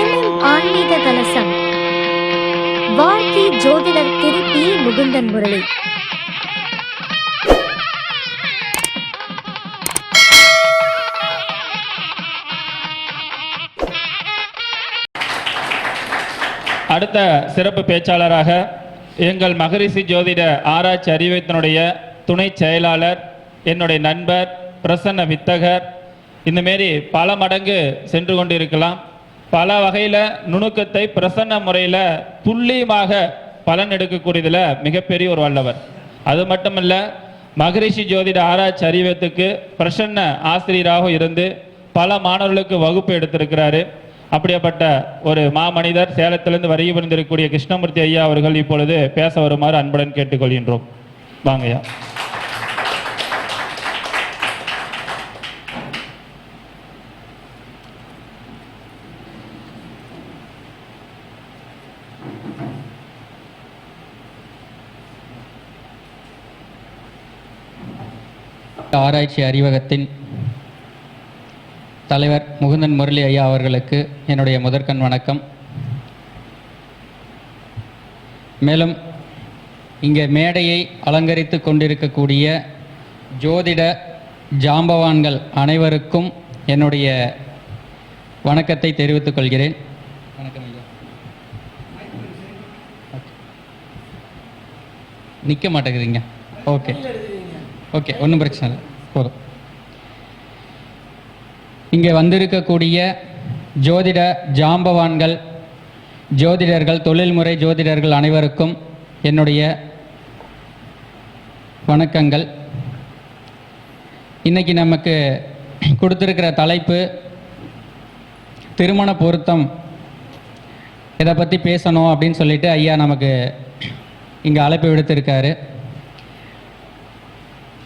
எண்ணும் ஆன்மீக கலசம். வாழ்க்கை ஜோதிடர் திருப்பி முகுந்தன் முரளி. அடுத்த சிறப்பு பேச்சாளராக எங்கள் மகரிஷி ஜோதிட ஆராய்ச்சி அறிவியத்தினுடைய துணை செயலாளர் என்னுடைய நண்பர் பிரசன்ன வித்தகர் இந்த மாரி பல மடங்கு சென்று கொண்டிருக்கலாம். பல வகையில் நுணுக்கத்தை பிரசன்ன முறையில் துல்லியமாக பலன் எடுக்கக்கூடியதில் மிகப்பெரிய ஒரு வல்லவர். அது மட்டுமல்ல மகரிஷி ஜோதிட ஆராய்ச்சி அறிவத்துக்கு பிரசன்ன ஆசிரியராக இருந்து பல மாணவர்களுக்கு வகுப்பு எடுத்திருக்கிறாரு. அப்படியாப்பட்ட ஒரு மாமனிதர் சேலத்திலிருந்து வருகை புரிந்திருக்கக்கூடிய கிருஷ்ணமூர்த்தி ஐயா அவர்கள் இப்பொழுது பேச வருமாறு அன்புடன் கேட்டுக்கொள்கின்றோம். வாங்கய்யா. ஆராய்ச்சி அறிவகத்தின் தலைவர் முகுந்தன் முரளி ஐயா அவர்களுக்கு என்னுடைய முதற்கண் வணக்கம். மேலும் இங்கே மேடையை அலங்கரித்து கொண்டிருக்கக்கூடிய ஜோதிட ஜாம்பவான்கள் அனைவருக்கும் என்னுடைய வணக்கத்தை தெரிவித்துக் கொள்கிறேன். வணக்கம் ஐயா. நிற்க மாட்டேங்குதுங்க. ஓகே. ஓகே ஒன்றும் பிரச்சனை இல்லை. போதும் இங்கே வந்திருக்கக்கூடிய ஜோதிட ஜாம்பவான்கள் ஜோதிடர்கள் தொழில்முறை ஜோதிடர்கள் அனைவருக்கும் என்னுடைய வணக்கங்கள். இன்னைக்கு நமக்கு கொடுத்துருக்கிற தலைப்பு திருமண பொருத்தம். இதை பற்றி பேசணும் அப்படின்னு சொல்லிட்டு ஐயா நமக்கு இங்கே அழைப்பு விடுத்திருக்காரு.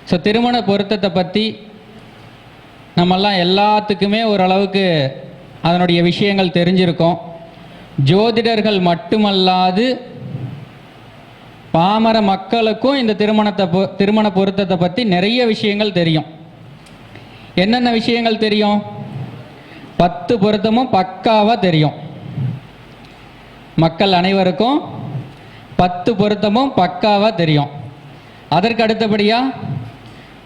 ஸோ திருமண பொருத்தத்தை பற்றி நம்மெல்லாம் எல்லாத்துக்குமே ஓரளவுக்கு அதனுடைய விஷயங்கள் தெரிஞ்சிருக்கோம். ஜோதிடர்கள் மட்டுமல்லாது பாமர மக்களுக்கும் இந்த திருமணத்தை பொ திருமண பொருத்தத்தை பற்றி நிறைய விஷயங்கள் தெரியும். என்னென்ன விஷயங்கள் தெரியும்? பத்து பொருத்தமும் பக்காவாக தெரியும். மக்கள் அனைவருக்கும் பத்து பொருத்தமும் பக்காவாக தெரியும். அதற்கு அடுத்தபடியாக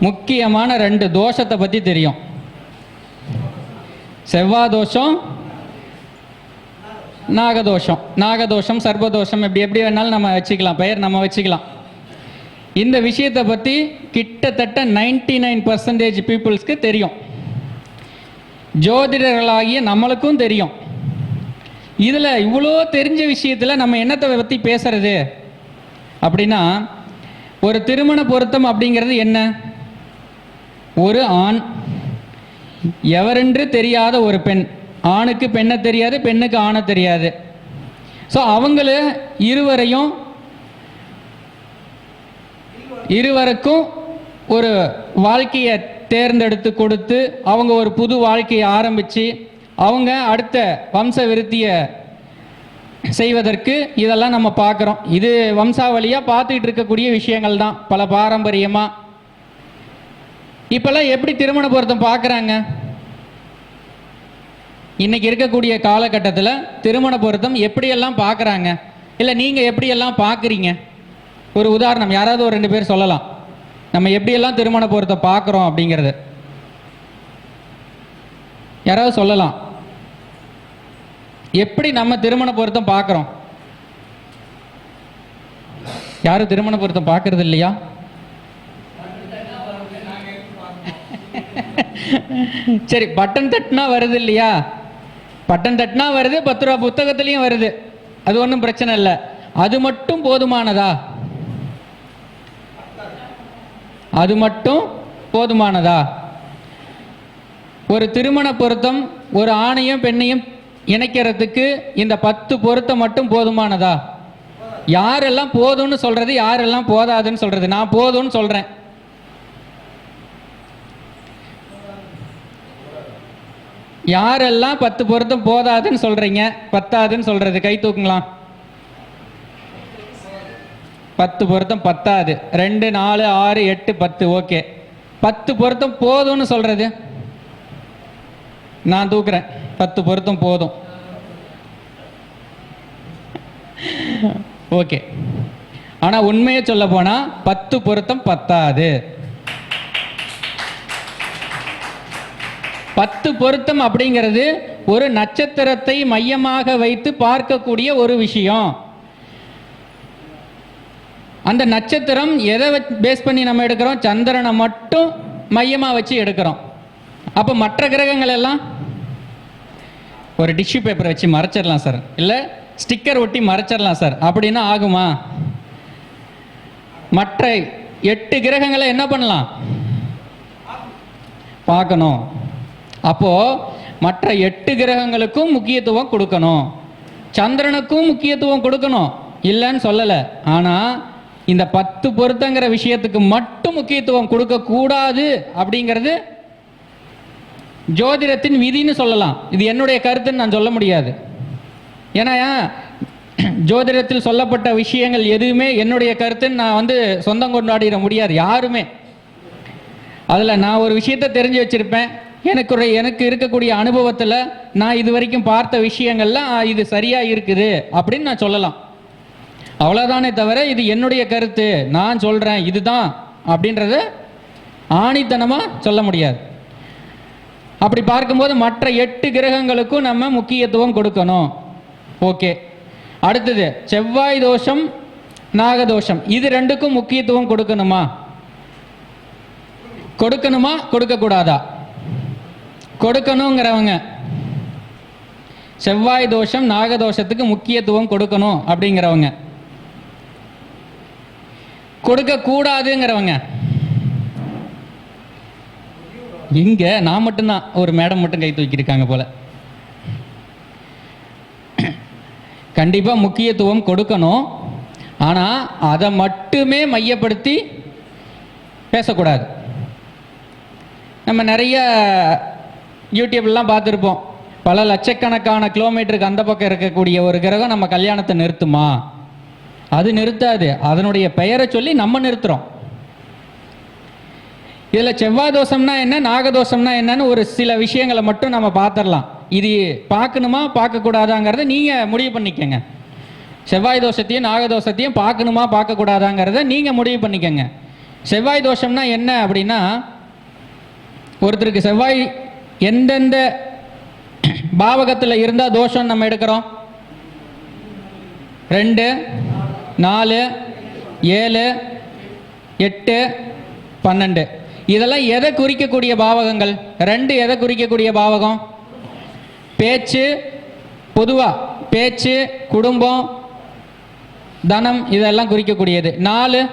முக்கியமான ரெண்டு தோஷத்தை பற்றி தெரியும். செவ்வாய் தோஷம் நாகதோஷம். நாகதோஷம் சர்பதோஷம் எப்படி எப்படி வேணாலும் நம்ம வச்சுக்கலாம். பெயர் நம்ம வச்சுக்கலாம். இந்த விஷயத்தை பற்றி கிட்டத்தட்ட நைன்டி நைன் பர்சன்டேஜ் பீப்புள்ஸ்க்கு தெரியும். ஜோதிடர்களாகிய நம்மளுக்கும் தெரியும். இதில் இவ்வளோ தெரிஞ்ச விஷயத்தில் நம்ம என்னத்தை பற்றி பேசுறது? அப்படின்னா ஒரு திருமண பொருத்தம் அப்படிங்கிறது என்ன? ஒரு ஆண் எவரென்று தெரியாத ஒரு பெண். ஆணுக்கு பெண்ணை தெரியாது பெண்ணுக்கு ஆணை தெரியாது. ஸோ அவங்கள இருவரையும் இருவருக்கும் ஒரு வாழ்க்கையை தேர்ந்தெடுத்து கொடுத்து அவங்க ஒரு புது வாழ்க்கையை ஆரம்பித்து அவங்க அடுத்த வம்ச விருத்தியை செய்வதற்கு இதெல்லாம் நம்ம பார்க்குறோம். இது வம்சாவளியாக பார்த்துக்கிட்டு இருக்கக்கூடிய விஷயங்கள் தான் பல பாரம்பரியமாக இப்போல்லாம் எப்படி திருமண பொருத்தம் பார்க்குறாங்க? இன்னைக்கு இருக்கக்கூடிய காலகட்டத்தில் திருமண பொருத்தம் எப்படியெல்லாம் பார்க்குறாங்க? இல்லை நீங்கள் எப்படியெல்லாம் பார்க்குறீங்க? ஒரு உதாரணம் யாராவது ஒரு ரெண்டு பேர் சொல்லலாம். நம்ம எப்படியெல்லாம் திருமண பொருத்தம் பார்க்குறோம் அப்படிங்கிறது. யாராவது சொல்லலாம். எப்படி நம்ம திருமண பொருத்தம் பார்க்குறோம்? யாரும் திருமண பொருத்தம் பார்க்கறது இல்லையா? சரி பட்டன் தட்டுனா வருது இல்லையா? பட்டன் தட்டுனா வருது பத்து ரூபா புத்தகத்துலேயும் வருது. அது ஒன்றும் பிரச்சனை இல்லை. அது மட்டும் போதுமானதா? அது மட்டும் போதுமானதா? ஒரு திருமண பொருத்தம் ஒரு ஆணையும் பெண்ணையும் இணைக்கிறதுக்கு இந்த பத்து பொருத்தம் மட்டும் போதுமானதா? யாரெல்லாம் போதும்னு சொல்றது யாரெல்லாம் போதாதுன்னு சொல்றது. நான் போதும்னு சொல்றேன். யாரெல்லாம் பத்து பொருத்தம் போதாதுன்னு சொல்றீங்க? பத்தாதுன்னு சொல்றது. கை தூக்குங்களாம் பத்து பொருத்தம் பத்தாது. ரெண்டு நாலு ஆறு எட்டு பத்து. ஓகே. பத்து பொருத்தம் போதும்னு சொல்றது? நான் தூக்குறேன். பத்து பொருத்தம் போதும். ஓகே. ஆனா உண்மையை சொல்ல போனா பத்து பொருத்தம் பத்தாது. பத்து பொருத்தம் அப்படிங்கிறது ஒரு நட்சத்திரத்தை மையமாக வைத்து பார்க்கக்கூடிய ஒரு விஷயம். அந்த நட்சத்திரம் எதை பேஸ் பண்ணி நம்ம எடுக்கிறோம்? சந்திரனை மட்டும் மையமாக வச்சு எடுக்கிறோம். அப்போ மற்ற கிரகங்கள் எல்லாம்? ஒரு டிஷ்யூ பேப்பரை வச்சு மறைச்சிடலாம் சார் இல்லை ஸ்டிக்கர் ஒட்டி மறைச்சிடலாம் சார் அப்படின்னா ஆகுமா? மற்ற எட்டு கிரகங்களை என்ன பண்ணலாம்? பார்க்கணும். அப்போ மற்ற எட்டு கிரகங்களுக்கும் முக்கியத்துவம் கொடுக்கணும். சந்திரனுக்கும் முக்கியத்துவம் கொடுக்கணும். இல்லைன்னு சொல்லலை. ஆனால் இந்த பத்து பொருத்தங்கிற விஷயத்துக்கு மட்டும் முக்கியத்துவம் கொடுக்கக்கூடாது அப்படிங்கிறது ஜோதிடத்தின் விதின்னு சொல்லலாம். இது என்னுடைய கருத்துன்னு நான் சொல்ல முடியாது. ஏன்னா ஜோதிடத்தில் சொல்லப்பட்ட விஷயங்கள் எதுவுமே என்னுடைய கருத்துன்னு நான் வந்து சொந்தம் கொண்டாடிட முடியாது. யாருமே. அதில் நான் ஒரு விஷயத்தை தெரிஞ்சு வச்சுருப்பேன். எனக்கு எனக்கு இருக்கக்கூடிய அனுபவத்தில் நான் இது வரைக்கும் பார்த்த விஷயங்கள்லாம் இது சரியாக இருக்குது அப்படின்னு நான் சொல்லலாம். அவ்வளோதானே தவிர இது என்னுடைய கருத்து நான் சொல்கிறேன் இதுதான் அப்படின்றத ஆணித்தனமாக சொல்ல முடியாது. அப்படி பார்க்கும்போது மற்ற எட்டு கிரகங்களுக்கும் நம்ம முக்கியத்துவம் கொடுக்கணும். ஓகே. அடுத்தது செவ்வாய் தோஷம் நாகதோஷம் இது ரெண்டுக்கும் முக்கியத்துவம் கொடுக்கணுமா? கொடுக்கணுமா? கொடுக்கக்கூடாதா? கொடுக்கணுங்கிறவங்க. செவ்வாய் தோஷம் நாகதோஷத்துக்கு முக்கியத்துவம் கொடுக்கணும் அப்படிங்கிறவங்க. கொடுக்க கூடாதுங்கிறவங்க இங்க நான் மட்டும்தான் ஒரு மேடம் மட்டும் கை தூக்கியிருக்காங்க போல. கண்டிப்பா முக்கியத்துவம் கொடுக்கணும். ஆனா அதை மட்டுமே மையப்படுத்தி பேசக்கூடாது. நம்ம நிறைய யூடியூப்லாம் பார்த்துருப்போம். பல லட்சக்கணக்கான கிலோமீட்டருக்கு அந்த பக்கம் இருக்கக்கூடிய ஒரு கிரகம் நம்ம கல்யாணத்தை நிறுத்துமா? அது நிறுத்தாது. அதனுடைய பெயரை சொல்லி நம்ம நிறுத்துறோம். இதில் செவ்வாய் தோஷம்னா என்ன நாகதோஷம்னா என்னன்னு ஒரு சில விஷயங்களை மட்டும் நம்ம பார்த்துடலாம். இது பார்க்கணுமா பார்க்கக்கூடாதாங்கிறத நீங்கள் முடிவு பண்ணிக்கங்க. செவ்வாய் தோஷத்தையும் நாகதோஷத்தையும் பார்க்கணுமா பார்க்கக்கூடாதாங்கிறத நீங்கள் முடிவு பண்ணிக்கங்க. செவ்வாய் தோஷம்னா என்ன அப்படின்னா ஒருத்தருக்கு செவ்வாய் எந்தெந்த பாவகத்தில் இருந்தால் தோஷம் நம்ம எடுக்கிறோம்? ரெண்டு நாலு ஏழு எட்டு பன்னெண்டு. இதெல்லாம் எதை குறிக்கக்கூடிய பாவகங்கள்? ரெண்டு எதை குறிக்கக்கூடிய பாவகம்? பேச்சு பொதுவாக பேச்சு குடும்பம் தனம் இதெல்லாம் குறிக்கக்கூடியது. நாலு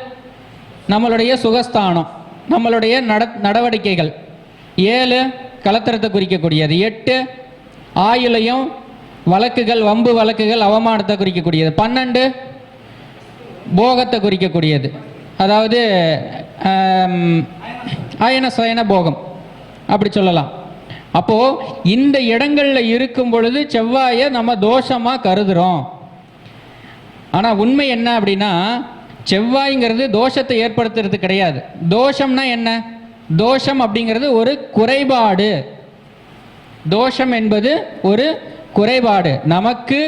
நம்மளுடைய சுகஸ்தானம். நம்மளுடைய நட நடவடிக்கைகள். ஏழு கலத்திரத்தை குறிக்கக்கூடியது. எட்டு ஆயுளையும் வழக்குகள் வம்பு வழக்குகள் அவமானத்தை குறிக்கக்கூடியது. பன்னெண்டு போகத்தை குறிக்கக்கூடியது. அதாவது அயன சயன போகம். அப்படி சொல்லலாம். அப்போ இந்த இடங்களில் இருக்கும் பொழுது செவ்வாயை நம்ம தோஷமாக கருதுறோம். ஆனால் உண்மை என்ன அப்படின்னா செவ்வாய்ங்கிறது தோஷத்தை ஏற்படுத்துறது கிடையாது. தோஷம்னா என்ன? தோஷம் அப்படிங்கிறது ஒரு குறைபாடு. தோஷம் என்பது ஒரு குறைபாடு. நமக்கு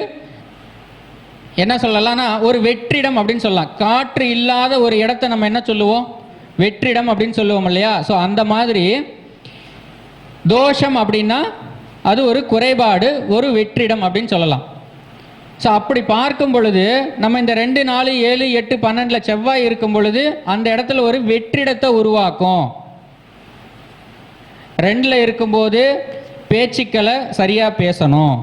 என்ன சொல்லலாம்னா ஒரு வெற்றிடம் அப்படின்னு சொல்லலாம். காற்று இல்லாத ஒரு இடத்த நம்ம என்ன சொல்லுவோம்? வெற்றிடம் அப்படின்னு சொல்லுவோம் இல்லையா? ஸோ அந்த மாதிரி தோஷம் அப்படின்னா அது ஒரு குறைபாடு ஒரு வெற்றிடம் அப்படின்னு சொல்லலாம். ஸோ அப்படி பார்க்கும் பொழுது நம்ம இந்த ரெண்டு நாலு ஏழு எட்டு பன்னெண்டில் செவ்வாய் இருக்கும் பொழுது அந்த இடத்துல ஒரு வெற்றிடத்தை உருவாக்கும். ரெண்டில் இருக்கும்போது பேச்சுக்களை சரியாக பேசணும்.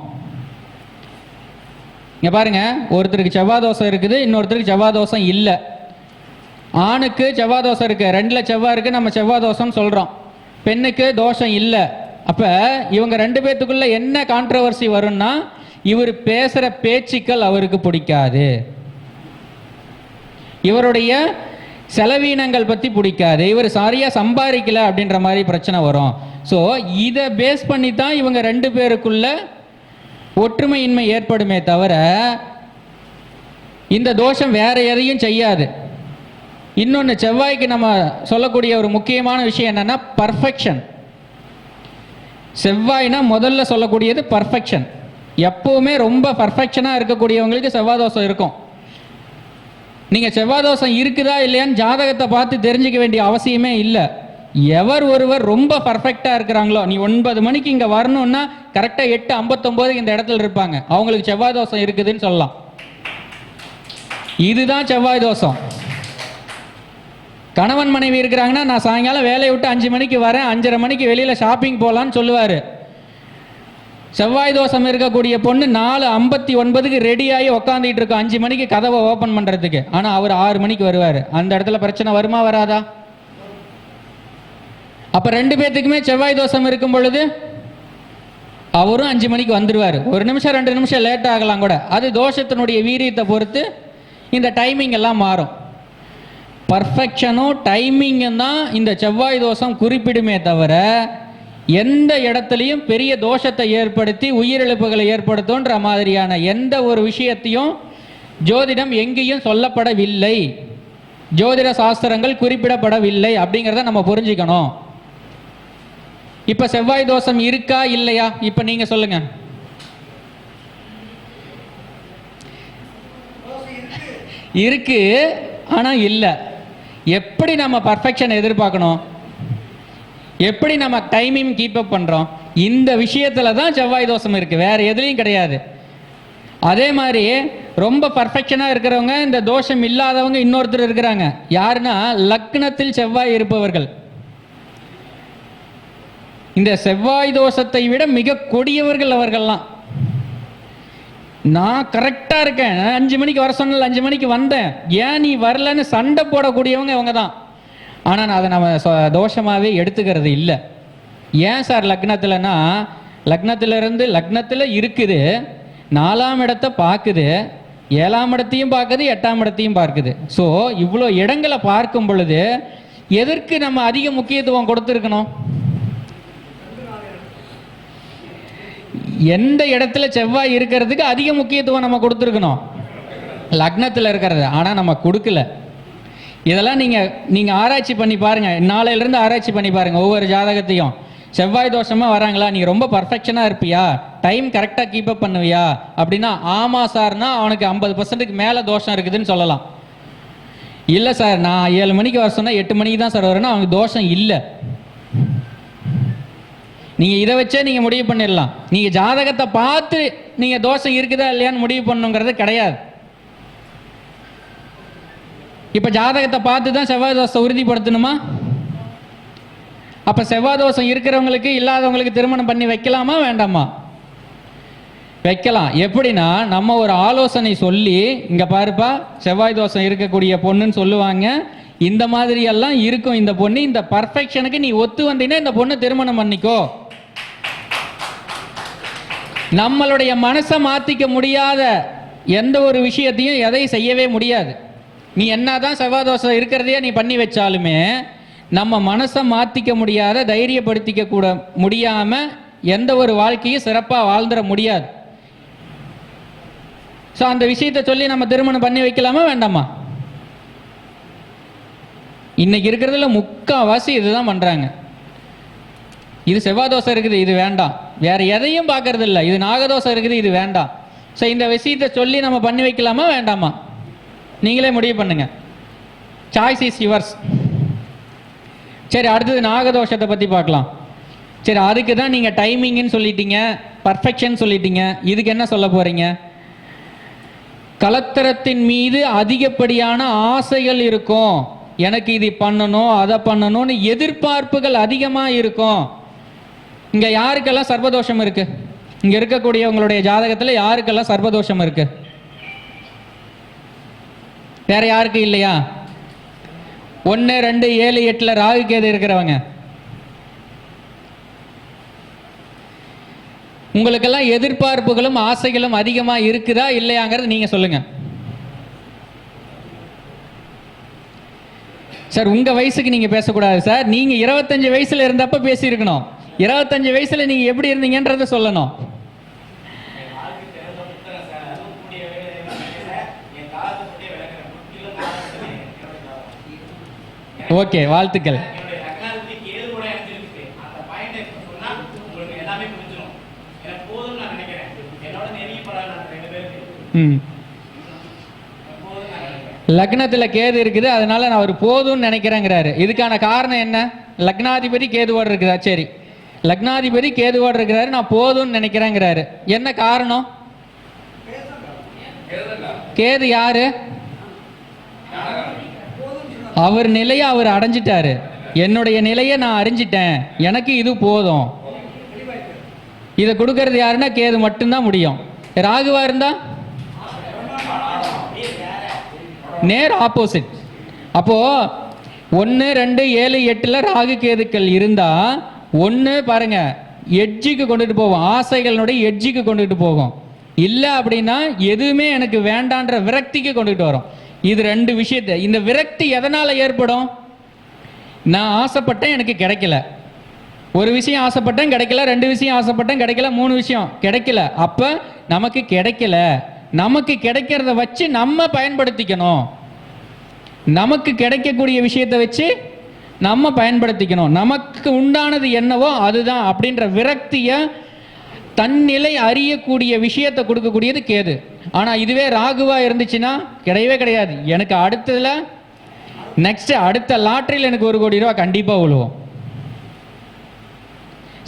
இங்கே பாருங்க ஒருத்தருக்கு செவ்வாய் தோசை இருக்குது இன்னொருத்தருக்கு செவ்வாய் தோசை இல்லை. ஆணுக்கு செவ்வாய் தோசை இருக்குது ரெண்டில் செவ்வாய் இருக்குது நம்ம செவ்வாய் தோசைன்னு சொல்கிறோம் பெண்ணுக்கு தோஷம் இல்லை. அப்போ இவங்க ரெண்டு பேர்த்துக்குள்ளே என்ன கான்ட்ரவர்சி வரும்னா இவர் பேசுகிற பேச்சுக்கள் அவருக்கு பிடிக்காது. இவருடைய செலவீனங்கள் பற்றி பிடிக்காது. இவர் சரியாக சம்பாதிக்கல அப்படின்ற மாதிரி பிரச்சனை வரும். ஸோ இதை பேஸ் பண்ணி தான் இவங்க ரெண்டு பேருக்குள்ள ஒற்றுமையின்மை ஏற்படுமே தவிர இந்த தோஷம் வேற எதையும் செய்யாது. இன்னொன்று செவ்வாய்க்கு நம்ம சொல்லக்கூடிய ஒரு முக்கியமான விஷயம் என்னென்னா பர்ஃபெக்ஷன் செவ்வாய்னா முதல்ல சொல்லக்கூடியது பர்ஃபெக்ஷன் எப்போவுமே ரொம்ப பர்ஃபெக்ஷனாக இருக்கக்கூடியவங்களுக்கு செவ்வாய் தோஷம் இருக்கும். நீங்கள் செவ்வாய் தோஷம் இருக்குதா இல்லையான்னு ஜாதகத்தை பார்த்து தெரிஞ்சுக்க வேண்டிய அவசியமே இல்லை. எவர் ஒருவர் ரொம்ப பர்ஃபெக்டாக இருக்கிறாங்களோ நீ ஒன்பது மணிக்கு இங்கே வரணும்னா கரெக்டாக எட்டு ஐம்பத்தொம்போது இந்த இடத்துல இருப்பாங்க. அவங்களுக்கு செவ்வாய் தோஷம் இருக்குதுன்னு சொல்லலாம். இதுதான் செவ்வாய் தோஷம் கணவன் மனைவி இருக்கிறாங்கன்னா நான் சாயங்காலம் வேலையை விட்டு அஞ்சு மணிக்கு வரேன் அஞ்சரை மணிக்கு வெளியில் ஷாப்பிங் போகலான்னு சொல்லுவார். செவ்வாய் தோஷம் இருக்கக்கூடிய பொண்ணு நாலு ஐம்பத்தி ஒன்பதுக்கு ரெடியாகி உக்காந்துட்டு இருக்கோம் அஞ்சு மணிக்கு கதவை ஓப்பன் பண்ணுறதுக்கு ஆனால் அவர் ஆறு மணிக்கு வருவார். அந்த இடத்துல பிரச்சனை வருமா வராதா? அப்போ ரெண்டு பேர்த்துக்குமே செவ்வாய் தோஷம் இருக்கும் பொழுது அவரும் அஞ்சு மணிக்கு வந்துடுவார் ஒரு நிமிஷம் ரெண்டு நிமிஷம் லேட் ஆகலாம் கூட. அது தோஷத்தினுடைய வீரியத்தை பொறுத்து இந்த டைமிங் எல்லாம் மாறும். பர்ஃபெக்ஷனும் டைமிங்கும் தான் இந்த செவ்வாய் தோஷம் குறிப்பிடுமே தவிர எந்த இடத்துலையும் பெரிய தோஷத்தை ஏற்படுத்தி உயிரிழப்புகளை ஏற்படுத்துன்ற மாதிரியான எந்த ஒரு விஷயத்தையும் ஜோதிடம் எங்கேயும் சொல்லப்படவில்லை. ஜோதிட சாஸ்திரங்கள் குறிப்பிடப்படவில்லை அப்படிங்கிறத நம்ம புரிஞ்சுக்கணும். இப்ப செவ்வாய் தோஷம் இருக்கா இல்லையா? இப்ப நீங்க சொல்லுங்க. இருக்கு ஆனா இல்ல. எப்படி நம்ம பர்ஃபெக்ஷன் எதிர்பார்க்கணும்? எப்படி நம்ம டைமிங் கீப் அப் பண்ணுறோம் இந்த விஷயத்தில் தான் செவ்வாய் தோஷம் இருக்குது வேறு எதுலையும் கிடையாது. அதே மாதிரி ரொம்ப பர்ஃபெக்ஷனாக இருக்கிறவங்க இந்த தோஷம் இல்லாதவங்க இன்னொருத்தர் இருக்கிறாங்க. யாருன்னா லக்னத்தில் செவ்வாய் இருப்பவர்கள். இந்த செவ்வாய் தோஷத்தை விட மிக கொடியவர்கள் அவர்கள்லாம். நான் கரெக்டாக இருக்கேன். நான் அஞ்சு மணிக்கு வர சொன்னல அஞ்சு மணிக்கு வந்தேன். ஏன் நீ வரலன்னு சண்டை போடக்கூடியவங்க இவங்க தான் ஆனால் நான் அதை நம்ம தோஷமாகவே எடுத்துக்கிறது இல்லை. ஏன் சார் லக்னத்தில்னா லக்னத்திலிருந்து லக்னத்தில் இருக்குது நாலாம் இடத்தை பார்க்குது ஏழாம் இடத்தையும் பார்க்குது எட்டாம் இடத்தையும் பார்க்குது. ஸோ இவ்வளோ இடங்களை பார்க்கும் பொழுது எதற்கு நம்ம அதிக முக்கியத்துவம் கொடுத்துருக்கணும்? எந்த இடத்துல செவ்வாய் இருக்கிறதுக்கு அதிக முக்கியத்துவம் நம்ம கொடுத்துருக்கணும்? லக்னத்தில் இருக்கிறது. ஆனால் நம்ம கொடுக்கல. இதெல்லாம் நீங்கள் நீங்கள் ஆராய்ச்சி பண்ணி பாருங்கள் நாளையிலேருந்து ஆராய்ச்சி பண்ணி பாருங்கள் ஒவ்வொரு ஜாதகத்தையும். செவ்வாய் தோஷமாக வராங்களா? நீ ரொம்ப பர்ஃபெக்ஷனாக இருப்பியா? டைம் கரெக்டாக கீப் அப் பண்ணுவியா? அப்படின்னா ஆமாம் சார்னா அவனுக்கு ஐம்பது பர்சன்ட்டுக்கு மேலே தோஷம் இருக்குதுன்னு சொல்லலாம். இல்லை சார் நான் ஏழு மணிக்கு வர சொன்னால் எட்டு மணிக்கு தான் சார் வரேன்னா அவனுக்கு தோஷம் இல்லை. நீங்கள் இதை வச்சே நீங்கள் முடிவு பண்ணிடலாம். நீங்கள் ஜாதகத்தை பார்த்து நீங்கள் தோஷம் இருக்குதா இல்லையான்னு முடிவு பண்ணுங்கிறது கிடையாது. இப்போ ஜாதகத்தை பார்த்து தான் செவ்வாய் தோஷத்தை உறுதிப்படுத்தணுமா? அப்போ செவ்வாய் தோஷம் இருக்கிறவங்களுக்கு இல்லாதவங்களுக்கு திருமணம் பண்ணி வைக்கலாமா வேண்டாமா? வைக்கலாம். எப்படின்னா நம்ம ஒரு ஆலோசனை சொல்லி இங்கே பாருப்பா செவ்வாய் தோஷம் இருக்கக்கூடிய பொண்ணுன்னு சொல்லுவாங்க. இந்த மாதிரி எல்லாம் இருக்கும் இந்த பொண்ணு. இந்த பர்ஃபெக்ஷனுக்கு நீ ஒத்து வந்தீங்கன்னா இந்த பொண்ணை திருமணம் பண்ணிக்கோ. நம்மளுடைய மனசை மாத்திக்க முடியாத எந்த ஒரு விஷயத்தையும் எதையும் செய்யவே முடியாது. நீ என்னதான் செவ்வாய் தோஷம் இருக்கிறதையே நீ பண்ணி வச்சாலுமே நம்ம மனசை மாற்றிக்க முடியாத தைரியப்படுத்திக்க கூட முடியாமல் எந்த ஒரு வாழ்க்கையும் சிறப்பாக வாழ்ந்துட முடியாது. ஸோ அந்த விஷயத்தை சொல்லி நம்ம திருமணம் பண்ணி வைக்கலாமா வேண்டாமா? இன்னைக்கு இருக்கிறதுல முக்காவாசி இதுதான் பண்ணுறாங்க இது செவ்வாதோஷம் இருக்குது இது வேண்டாம். வேற எதையும் பார்க்கறது இல்லை இது நாகதோஷம் இருக்குது இது வேண்டாம். ஸோ இந்த விஷயத்தை சொல்லி நம்ம பண்ணி வைக்கலாமா வேண்டாமா? நீங்களே முடிவு பண்ணுங்க. சாய்ஸ் இஸ் யுவர்ஸ் சரி அடுத்தது நாகதோஷத்தை பற்றி பார்க்கலாம். சரி அதுக்கு தான் நீங்கள் டைமிங்னு சொல்லிட்டீங்க பர்ஃபெக்ஷன் சொல்லிட்டீங்க. இதுக்கு என்ன சொல்ல போகிறீங்க கலத்தரத்தின் மீது அதிகப்படியான ஆசைகள் இருக்கும். எனக்கு இது பண்ணணும் அதை பண்ணணும்னு எதிர்பார்ப்புகள் அதிகமாக இருக்கும். இங்கே யாருக்கெல்லாம் சர்வதோஷம் இருக்குது இங்கே இருக்கக்கூடியவங்களுடைய ஜாதகத்தில் யாருக்கெல்லாம் சர்வதோஷம் இருக்குது வேற யாருக்கு இல்லையா? ஒன்று ரெண்டு ஏழு எட்டில் ராகு கேது இருக்கிறவங்க. உங்களுக்கெல்லாம் எதிர்பார்ப்புகளும் ஆசைகளும் அதிகமாக இருக்குதா இல்லையாங்கிறது நீங்கள் சொல்லுங்கள் சார் உங்கள் வயசுக்கு நீங்கள் பேசக்கூடாது சார். நீங்கள் இருபத்தஞ்சு வயசில் இருந்தப்போ பேசியிருக்கணும். இருபத்தஞ்சு வயசில் நீங்கள் எப்படி இருந்தீங்கன்றத சொல்லணும். ஓகே வாழ்த்துக்கள். ம். லக்னத்தில் கேது இருக்குது அதனால நான் அவர் போதும்னு நினைக்கிறேங்கிறாரு. இதுக்கான காரணம் என்ன? லக்னாதிபதி கேதுவோடு இருக்குதா சரி. லக்னாதிபதி கேதுவோடு இருக்கிறாரு நான் போதும்னு நினைக்கிறேங்கிறாரு. என்ன காரணம்? கேது யாரு? அவர் நிலையை அவர் அடைஞ்சிட்டாரு. என்னுடைய நிலையை நான் அறிஞ்சிட்டேன். எனக்கு இது போதும். இதை கொடுக்கறது யாருன்னா கேது மட்டும்தான் முடியும். ராகுவா இருந்தா? நேர் ஆப்போசிட் அப்போ ஒன்று ரெண்டு ஏழு எட்டில் ராகு கேதுக்கள் இருந்தா ஒன்று பாருங்க எட்ஜுக்கு கொண்டுட்டு போகும் ஆசைகளுடைய எட்ஜுக்கு கொண்டுட்டு போகும். இல்லை அப்படின்னா எதுவுமே எனக்கு வேண்டான்ற விரக்திக்கு கொண்டுட்டு வரும். இது ரெண்டு விஷயத்தை. இந்த விரக்தி எதனால் ஏற்படும்? நான் ஆசைப்பட்டேன் எனக்கு கிடைக்கல. ஒரு விஷயம் ஆசைப்பட்டேன் கிடைக்கல. ரெண்டு விஷயம் ஆசைப்பட்டேன் கிடைக்கல. மூணு விஷயம் கிடைக்கல. அப்போ நமக்கு கிடைக்கல. நமக்கு கிடைக்கிறத வச்சு நம்ம பயன்படுத்திக்கணும். நமக்கு கிடைக்கக்கூடிய விஷயத்தை வச்சு நம்ம பயன்படுத்திக்கணும். நமக்கு உண்டானது என்னவோ அதுதான். அப்படின்ற விரக்தியை தன்னிலை அறியக்கூடிய விஷயத்தை கொடுக்கக்கூடியது கேது. ஆனால் இதுவே ராகுவா இருந்துச்சுன்னா கிடையவே கிடையாது. எனக்கு அடுத்ததில் நெக்ஸ்ட் அடுத்த லாட்ரியில் எனக்கு ஒரு கோடி ரூபா கண்டிப்பாக விழுவோம்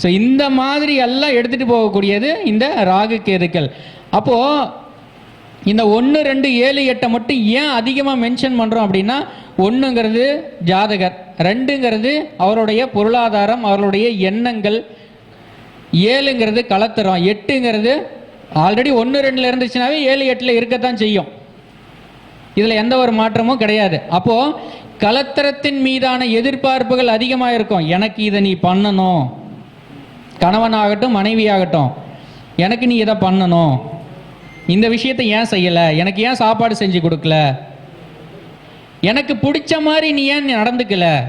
ஸோ இந்த மாதிரி எல்லாம் எடுத்துகிட்டு போகக்கூடியது இந்த ராகு கேதுக்கள். அப்போது இந்த ஒன்று ரெண்டு ஏழு எட்டை மட்டும் ஏன் அதிகமாக மென்ஷன் பண்ணுறோம் அப்படின்னா ஒன்றுங்கிறது ஜாதகர் ரெண்டுங்கிறது அவருடைய பொருளாதாரம் அவருடைய எண்ணங்கள் ஏழுங்கிறது கலத்தரம் எட்டுங்கிறது ஆல்ரெடி ஒன்று ரெண்டில் இருந்துச்சுனாவே ஏழு எட்டில் இருக்கத்தான் செய்யும். இதில் எந்த ஒரு மாற்றமும் கிடையாது. அப்போது கலத்தரத்தின் மீதான எதிர்பார்ப்புகள் அதிகமாக இருக்கும் எனக்கு இதை நீ பண்ணணும். கணவனாகட்டும் மனைவியாகட்டும் எனக்கு நீ இதை பண்ணணும். இந்த விஷயத்தை ஏன் செய்யலை? எனக்கு ஏன் சாப்பாடு செஞ்சு கொடுக்கல? எனக்கு பிடிச்ச மாதிரி நீ ஏன் நடந்துக்கல?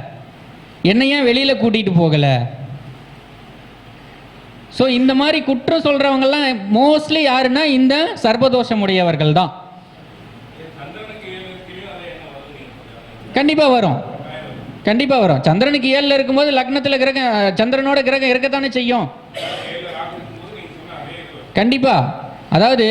என்னை ஏன் வெளியில் கூட்டிகிட்டு போகலை? ஸோ இந்த மாதிரி குற்றம் சொல்கிறவங்கெல்லாம் மோஸ்ட்லி யாருன்னா இந்த சர்வதோஷம் உடையவர்கள் தான் கண்டிப்பாக வரும். கண்டிப்பாக வரும். சந்திரனுக்கு ஏழில் இருக்கும்போது லக்னத்தில் கிரகம் சந்திரனோட கிரகம் இருக்கத்தானே செய்யும்? கண்டிப்பாக அதாவது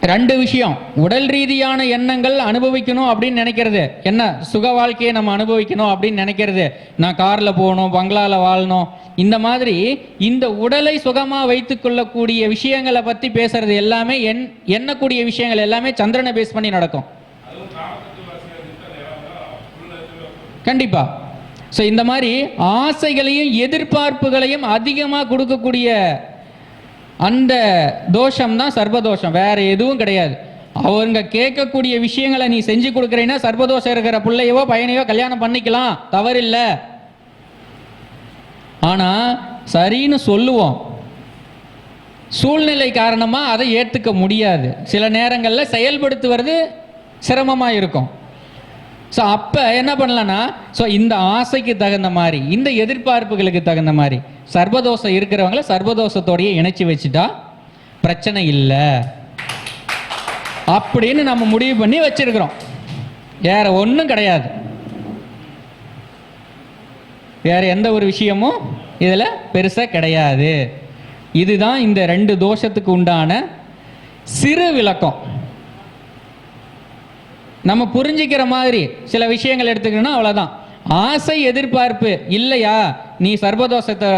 ரெண்டு விஷயம். உடல் ரீதியான எண்ணங்கள் அனுபவிக்கணும் அப்படின்னு நினைக்கிறது. என்ன? சுக வாழ்க்கையை நம்ம அனுபவிக்கணும் அப்படின்னு நினைக்கிறது. நான் காரில் போகணும் பங்களாவில் வாழணும். இந்த மாதிரி இந்த உடலை சுகமாக வைத்துக்கொள்ளக்கூடிய விஷயங்களை பற்றி பேசுறது எல்லாமே எண் எண்ணக்கூடிய விஷயங்கள் எல்லாமே சந்திரனை பேஸ் பண்ணி நடக்கும். கண்டிப்பாக ஸோ இந்த மாதிரி ஆசைகளையும் எதிர்பார்ப்புகளையும் அதிகமாக கொடுக்கக்கூடிய அந்த தோஷம் தான் சர்வதோஷம் வேற எதுவும் கிடையாது. அவங்க கேட்கக்கூடிய விஷயங்களை நீ செஞ்சு கொடுக்குறீன்னா சர்வதோஷம் இருக்கிற பிள்ளையவோ பையனையோ கல்யாணம் பண்ணிக்கலாம். தவறில்லை. ஆனால் சரின்னு சொல்லுவோம். சூழ்நிலை காரணமாக அதை ஏற்றுக்க முடியாது. சில நேரங்களில் செயல்படுத்துவது சிரமமாக இருக்கும். ஸோ அப்போ என்ன பண்ணலான்னா ஸோ இந்த ஆசைக்கு தகுந்த மாதிரி இந்த எதிர்பார்ப்புகளுக்கு தகுந்த மாதிரி சர்வதோஷம் இருக்கிறவங்கள சர்வதோஷத்தோடைய இணைச்சி வச்சுட்டா பிரச்சனை இல்லை. அப்படின்னு நம்ம முடிவு பண்ணி வச்சிருக்கிறோம். வேற ஒன்றும் கிடையாது. வேற எந்த ஒரு விஷயமும் இதில் பெருசாக கிடையாது. இதுதான் இந்த ரெண்டு தோஷத்துக்கு உண்டான சிறு விளக்கம். நம்ம புரிஞ்சிக்கிற மாதிரி சில விஷயங்கள் எடுத்துக்கணும்னா அவ்வளோதான் ஆசை எதிர்பார்ப்பு. இல்லையா? நீ சர்வதோஷத்தை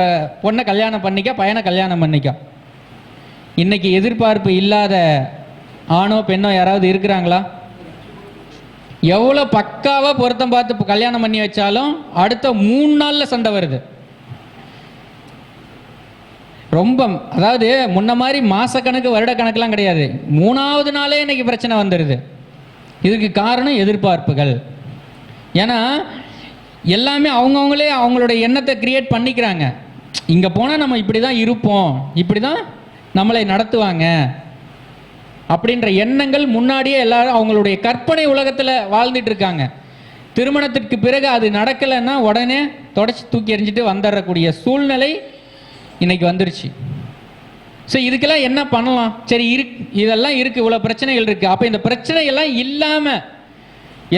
பொண்ணை கல்யாணம் பண்ணிக்க பையனை கல்யாணம் பண்ணிக்க. இன்னைக்கு எதிர்பார்ப்பு இல்லாத ஆணோ பெண்ணோ யாராவது இருக்கிறாங்களா? எவ்வளோ பக்காவாக பொருத்தம் பார்த்து கல்யாணம் பண்ணி வச்சாலும் அடுத்த மூணு நாளில் சண்டை வருது. ரொம்ப அதாவது முன்ன மாதிரி மாசக்கணக்கு வருடக்கணக்கெலாம் கிடையாது. மூணாவது நாளே இன்னைக்கு பிரச்சனை வந்துடுது இதுக்கு காரணம் எதிர்பார்ப்புகள். ஏன்னா எல்லாமே அவங்கவுங்களே அவங்களுடைய எண்ணத்தை கிரியேட் பண்ணிக்கிறாங்க. இங்கே போனால் நம்ம இப்படி தான் இருப்போம். இப்படி தான் நம்மளை நடத்துவாங்க. அப்படின்ற எண்ணங்கள் முன்னாடியே எல்லாரும் அவங்களுடைய கற்பனை உலகத்தில் வாழ்ந்துட்டு இருக்காங்க. திருமணத்திற்கு பிறகு அது நடக்கலைன்னா உடனே தொடச்சி தூக்கி எறிஞ்சிட்டு வந்துடக்கூடிய சூழ்நிலை இன்னைக்கு வந்துருச்சு. ஸோ இதுக்கெல்லாம் என்ன பண்ணலாம்? சரி இரு இதெல்லாம் இருக்குது இவ்வளோ பிரச்சனைகள் இருக்குது அப்போ இந்த பிரச்சனையெல்லாம் இல்லாமல்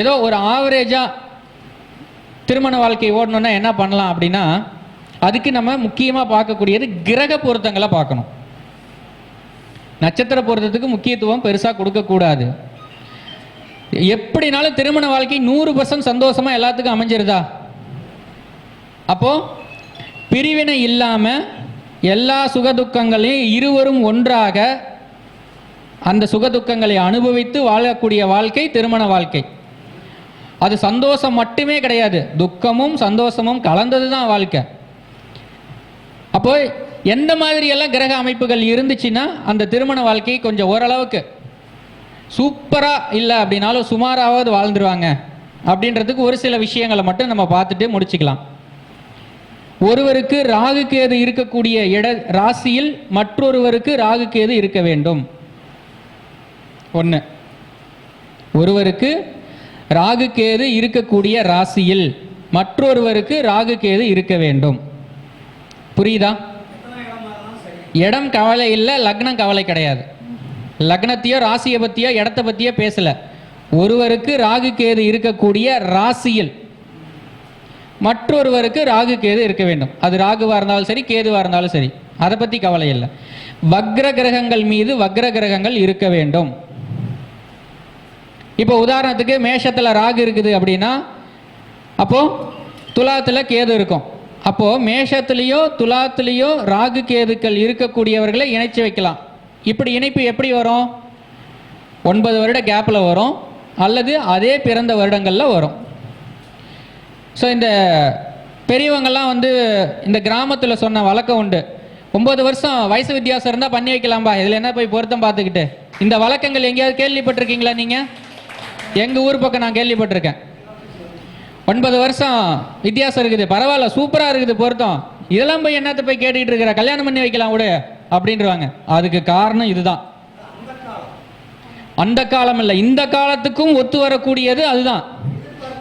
ஏதோ ஒரு ஆவரேஜாக திருமண வாழ்க்கை ஓடணும்னா என்ன பண்ணலாம் அப்படின்னா அதுக்கு நம்ம முக்கியமாக பார்க்கக்கூடியது கிரக பொருத்தங்களை பார்க்கணும். நட்சத்திர பொருத்தத்துக்கு முக்கியத்துவம் பெருசாக கொடுக்கக்கூடாது. எப்படினாலும் திருமண வாழ்க்கை நூறு பர்சன்ட் சந்தோஷமாக எல்லாத்துக்கும் அமைஞ்சிருதா? அப்போது பிரிவினை இல்லாமல் எல்லா சுகதுக்கங்களையும் இருவரும் ஒன்றாக அந்த சுகதுக்கங்களை அனுபவித்து வாழக்கூடிய வாழ்க்கை திருமண வாழ்க்கை. அது சந்தோஷம் மட்டுமே கிடையாது. துக்கமும் சந்தோஷமும் கலந்தது தான் வாழ்க்கை. அப்போ எந்த மாதிரியெல்லாம் கிரக அமைப்புகள் இருந்துச்சுன்னா அந்த திருமண வாழ்க்கை கொஞ்சம் ஓரளவுக்கு சூப்பராக இல்லை அப்படின்னாலும் சுமாராவது வாழ்ந்துருவாங்க. அப்படின்றதுக்கு ஒரு சில விஷயங்களை மட்டும் நம்ம பார்த்துட்டு முடிச்சுக்கலாம். ஒருவருக்கு ராகு கேது இருக்கக்கூடிய இட ராசியில் மற்றொருவருக்கு ராகு கேது இருக்க வேண்டும். ஒன்று ஒருவருக்கு ராகு கேது இருக்கக்கூடிய ராசியில் மற்றொருவருக்கு ராகு கேது இருக்க வேண்டும். புரியுதா? இடம் கவலை இல்லை லக்னம் கவலை கிடையாது. லக்னத்தையோ ராசியை பற்றியோ இடத்த பற்றியோ பேசலை. ஒருவருக்கு ராகு கேது இருக்கக்கூடிய ராசியில் மற்றொருவருக்கு ராகு கேது இருக்க வேண்டும். அது ராகுவாக இருந்தாலும் சரி கேதுவாக இருந்தாலும் சரி. அதை பற்றி கவலை இல்லை. வக்ர கிரகங்கள் மீது வக்ர கிரகங்கள் இருக்க வேண்டும். இப்போ உதாரணத்துக்கு மேஷத்தில் ராகு இருக்குது அப்படின்னா அப்போது துலாத்தில் கேது இருக்கும். அப்போது மேஷத்துலேயோ துலாத்துலேயோ ராகு கேதுக்கள் இருக்கக்கூடியவர்களை இணைச்சி வைக்கலாம். இப்படி இணைப்பு எப்படி வரும்? ஒன்பது வருட கேப்பில் வரும் அல்லது அதே பிறந்த வருடங்களில் வரும். ஸோ இந்த பெரியவங்கள்லாம் வந்து இந்த கிராமத்தில் சொன்ன வழக்கம் உண்டு. ஒம்பது வருஷம் வயசு வித்தியாசம் இருந்தால் பண்ணி வைக்கலாம்பா. இதில் என்ன போய் பொருத்தம் பார்த்துக்கிட்டு? இந்த வழக்கங்கள் எங்கேயாவது கேள்விப்பட்டிருக்கீங்களா நீங்கள் எங்கள் ஊர் பக்கம் நான் கேள்விப்பட்டிருக்கேன். ஒன்பது வருஷம் வித்தியாசம் இருக்குது. பரவாயில்ல சூப்பராக இருக்குது பொருத்தம். இதெல்லாம் போய் என்னத்தை போய் கேட்டுக்கிட்டு இருக்கிற? கல்யாணம் பண்ணி வைக்கலாம் விடு அப்படின்றவாங்க. அதுக்கு காரணம் இதுதான். அந்த காலம் இல்லை. இந்த காலத்துக்கும் ஒத்து வரக்கூடியது அதுதான்.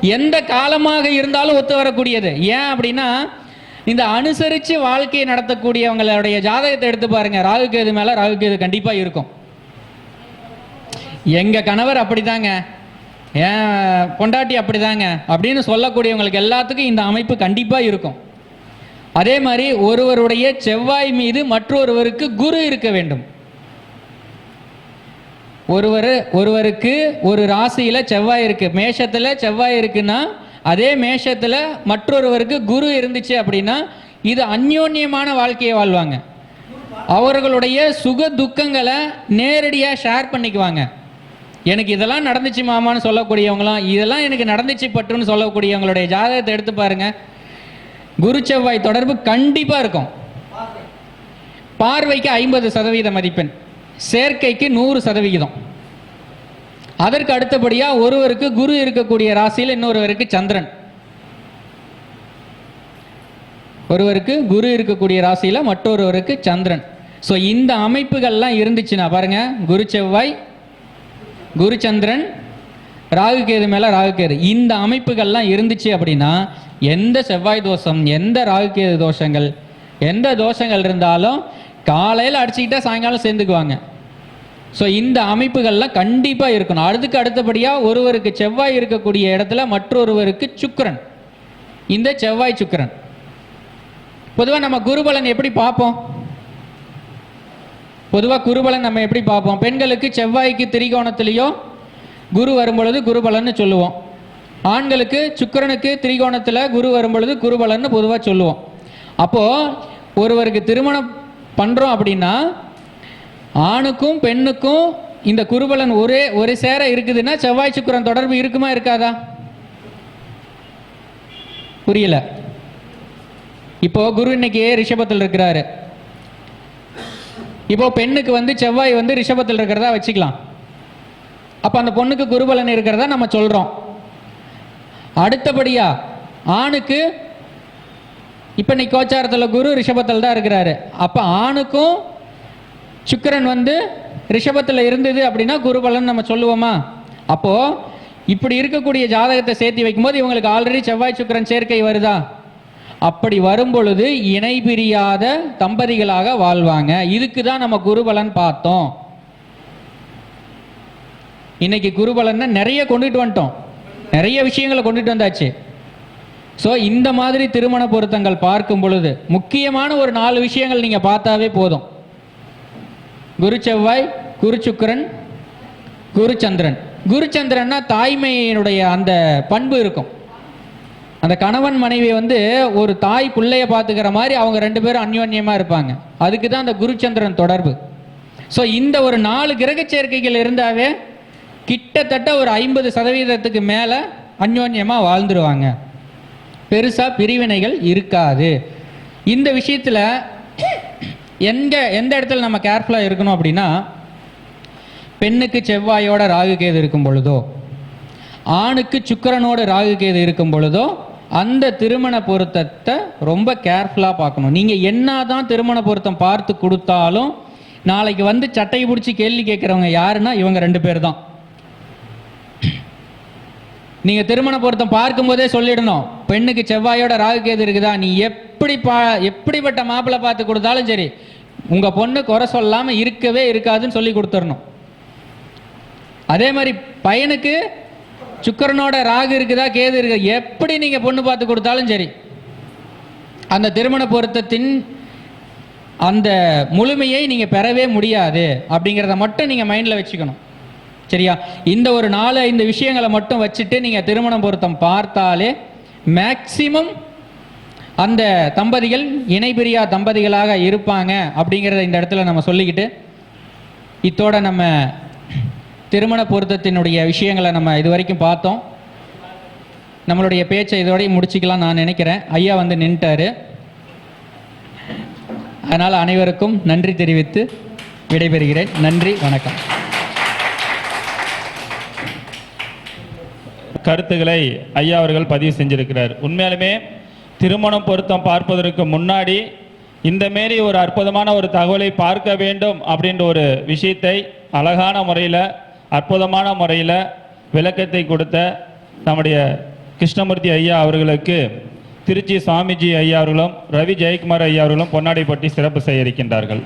எந்த காலமாக இருந்தாலும் ஒத்து வரக்கூடியது. ஏன் அப்படின்னா இந்த அனுசரித்து வாழ்க்கையை நடத்தக்கூடியவங்களுடைய ஜாதகத்தை எடுத்து பாருங்க. மேலே மேல ராகுகேது கண்டிப்பாக இருக்கும். எங்க கணவர் அப்படிதாங்க. ஏன் பொண்டாட்டி அப்படிதாங்க? அப்படின்னு சொல்லக்கூடியவங்களுக்கு எல்லாத்துக்கும் இந்த அமைப்பு கண்டிப்பாக இருக்கும். அதே மாதிரி ஒருவருடைய செவ்வாய் மீது மற்றொருவருக்கு குரு இருக்க வேண்டும். ஒருவர் ஒருவருக்கு ஒரு ராசியில் செவ்வாய் இருக்கு. மேஷத்தில் செவ்வாய் இருக்குன்னா அதே மேஷத்தில் மற்றொருவருக்கு குரு இருந்துச்சு அப்படின்னா இது அந்யோன்யமான வாழ்க்கையை வாழ்வாங்க. அவர்களுடைய சுக துக்கங்களை நேரடியாக ஷேர் பண்ணிக்குவாங்க. எனக்கு இதெல்லாம் நடந்துச்சு மாமான்னு சொல்லக்கூடியவங்களாம் இதெல்லாம் எனக்கு நடந்துச்சு பற்றுன்னு சொல்லக்கூடியவங்களுடைய ஜாதகத்தை எடுத்து பாருங்க. குரு செவ்வாய் தொடர்பு கண்டிப்பாக இருக்கும். பார்வைக்கு ஐம்பது சதவீத மதிப்பெண் சேர்க்கைக்கு நூறு சதவிகிதம். அதற்கு அடுத்தபடியாக ஒருவருக்கு குரு இருக்கக்கூடிய ராசியில் இன்னொருவருக்கு சந்திரன். ஒருவருக்கு குரு இருக்கக்கூடிய ராசியில் மற்றொருவருக்கு சந்திரன். ஸோ இந்த அமைப்புகள்லாம் இருந்துச்சுன்னா பாருங்கள் குரு செவ்வாய் குருச்சந்திரன் ராகுகேது ராகு கேது மேலே ராகு கேது. இந்த அமைப்புகள்லாம் இருந்துச்சு அப்படின்னா எந்த செவ்வாய் தோஷம் எந்த ராகு கேது தோஷங்கள் எந்த தோஷங்கள் இருந்தாலும் காலையில் அடிச்சுக்கிட்டா சாயங்காலம் சேர்ந்துக்குவாங்க. ஸோ இந்த அமைப்புகள்லாம் கண்டிப்பாக இருக்கணும். அதுக்கு அடுத்தபடியாக ஒருவருக்கு செவ்வாய் இருக்கக்கூடிய இடத்துல மற்றொருவருக்கு சுக்கரன். இந்த செவ்வாய் சுக்கரன். பொதுவாக நம்ம குருபலன் எப்படி பார்ப்போம்? பொதுவாக குருபலன் நம்ம எப்படி பார்ப்போம்? பெண்களுக்கு செவ்வாய்க்கு திரிகோணத்திலேயோ குரு வரும்பொழுது குருபலன்னு சொல்லுவோம். ஆண்களுக்கு சுக்கிரனுக்கு திரிகோணத்தில் குரு வரும்பொழுது குருபலன்னு பொதுவாக சொல்லுவோம். அப்போது ஒருவருக்கு திருமணம் பண்ணுறோம் அப்படின்னா ஆணுக்கும் பெண்ணுக்கும் இந்த குருபலன் ஒரே ஒரு சேர இருக்குதுன்னா செவ்வாய் சுக்கரன் தொடர்பு இருக்குமா இருக்காதா? புரியல. இப்போ குரு இன்னைக்கு ரிஷபத்தில் இருக்கிறாரு. இப்போ பெண்ணுக்கு வந்து செவ்வாய் வந்து ரிஷபத்தில் இருக்கிறதா வச்சுக்கலாம். அப்போ அந்த பொண்ணுக்கு குருபலன் இருக்கிறதா நம்ம சொல்கிறோம் அடுத்தபடியா ஆணுக்கு இப்போ நீ கோச்சாரத்தில் குரு ரிஷபத்தில் தான் இருக்கிறாரு. அப்போ ஆணுக்கும் சுக்கரன் வந்து ரிஷபத்தில் இருந்தது அப்படின்னா குருபலன் நம்ம சொல்லுவோமா? அப்போ இப்படி இருக்கக்கூடிய ஜாதகத்தை சேர்த்து வைக்கும்போது இவங்களுக்கு ஆல்ரெடி செவ்வாய் சுக்கரன் சேர்க்கை வருதா? அப்படி வரும் பொழுது இணை பிரியாத தம்பதிகளாக வாழ்வாங்க. இதுக்கு தான் நம்ம குருபலன் பார்த்தோம். இன்னைக்கு குருபலன்னா நிறைய கொண்டுட்டு வந்துட்டோம். நிறைய விஷயங்களை கொண்டுட்டு வந்தாச்சு. ஸோ இந்த மாதிரி திருமண பொருத்தங்கள் பார்க்கும் பொழுது முக்கியமான ஒரு நாலு விஷயங்கள் நீங்கள் பார்த்தாவே போதும். குரு செவ்வாய் குரு சுக்கிரன் குரு தாய்மையினுடைய அந்த பண்பு இருக்கும். அந்த கணவன் மனைவி வந்து ஒரு தாய் பிள்ளைய பார்த்துக்கிற மாதிரி அவங்க ரெண்டு பேரும் அந்யோன்யமாக இருப்பாங்க. அதுக்கு தான் அந்த குருச்சந்திரன் தொடர்பு. ஸோ இந்த ஒரு நாலு கிரக சேர்க்கைகள் இருந்தாவே கிட்டத்தட்ட ஒரு ஐம்பது சதவீதத்துக்கு மேலே அந்யோன்யமாக வாழ்ந்துருவாங்க. பெருசாக பிரிவினைகள் இருக்காது. இந்த விஷயத்தில் எங்க எந்த இடத்துல நம்ம கேர்ஃபுல்லாக இருக்கணும் அப்படின்னா பெண்ணுக்கு செவ்வாயோட ராகு கேது இருக்கும் பொழுதோ ஆணுக்கு சுக்கிரனோட ராகு கேது இருக்கும் பொழுதோ அந்த திருமண பொருத்தத்தை ரொம்ப கேர்ஃபுல்லாக பார்க்கணும். நீங்கள் என்ன தான் திருமண பொருத்தம் பார்த்து கொடுத்தாலும் நாளைக்கு வந்து சட்டையை பிடிச்சி கேள்வி கேட்குறவங்க யாருன்னா இவங்க ரெண்டு பேர் தான் நீங்கள் திருமண பொருத்தம் பார்க்கும்போதே சொல்லிடணும். பெண்ணுக்கு செவ்வாயோட ராகு கேது இருக்குதா? நீ எப்படி பா எப்படிப்பட்ட மாப்பிள்ளை பார்த்து கொடுத்தாலும் சரி உங்கள் பொண்ணு குறை சொல்லாமல் இருக்கவே இருக்காதுன்னு சொல்லி கொடுத்துடணும். அதே மாதிரி பையனுக்கு சுக்கரனோட ராகு இருக்குதா கேது இருக்குதா எப்படி நீங்கள் பொண்ணு பார்த்து கொடுத்தாலும் சரி. அந்த திருமண பொருத்தத்தின் அந்த முழுமையை நீங்கள் பெறவே முடியாது அப்படிங்கிறத மட்டும் நீங்கள் மைண்டில் வச்சுக்கணும். சரியா? இந்த ஒரு நாலு ஐந்து விஷயங்களை மட்டும் வச்சுட்டு நீங்கள் திருமணம் பொருத்தம் பார்த்தாலே மேக்சிமம் அந்த தம்பதிகள் இணைபிரியா தம்பதிகளாக இருப்பாங்க அப்படிங்கிறத இந்த இடத்துல நம்ம சொல்லிக்கிட்டு இத்தோட நம்ம திருமண பொருத்தத்தினுடைய விஷயங்களை நம்ம இது வரைக்கும் பார்த்தோம். நம்மளுடைய பேச்சை இதோடய முடிச்சுக்கலாம் நான் நினைக்கிறேன். ஐயா வந்து நின்ட்டாரு. அதனால் அனைவருக்கும் நன்றி தெரிவித்து விடைபெறுகிறேன். நன்றி வணக்கம். கருத்துக்களை ஐயா அவர்கள் பதிவு செஞ்சிருக்கிறார். உண்மையாலுமே திருமணம் பொருத்தம் பார்ப்பதற்கு முன்னாடி இந்த மாரி ஒரு அற்புதமான ஒரு தகவலை பார்க்க வேண்டும் அப்படின்ற ஒரு விஷயத்தை அழகான முறையில் அற்புதமான முறையில் விளக்கத்தை கொடுத்த நம்முடைய கிருஷ்ணமூர்த்தி ஐயா அவர்களுக்கு திருச்சி சுவாமிஜி ஐயா அவர்களும் ரவி ஜெயக்குமார் ஐயா அவர்களும் பொன்னாடை சிறப்பு செய்ய இருக்கின்றார்கள்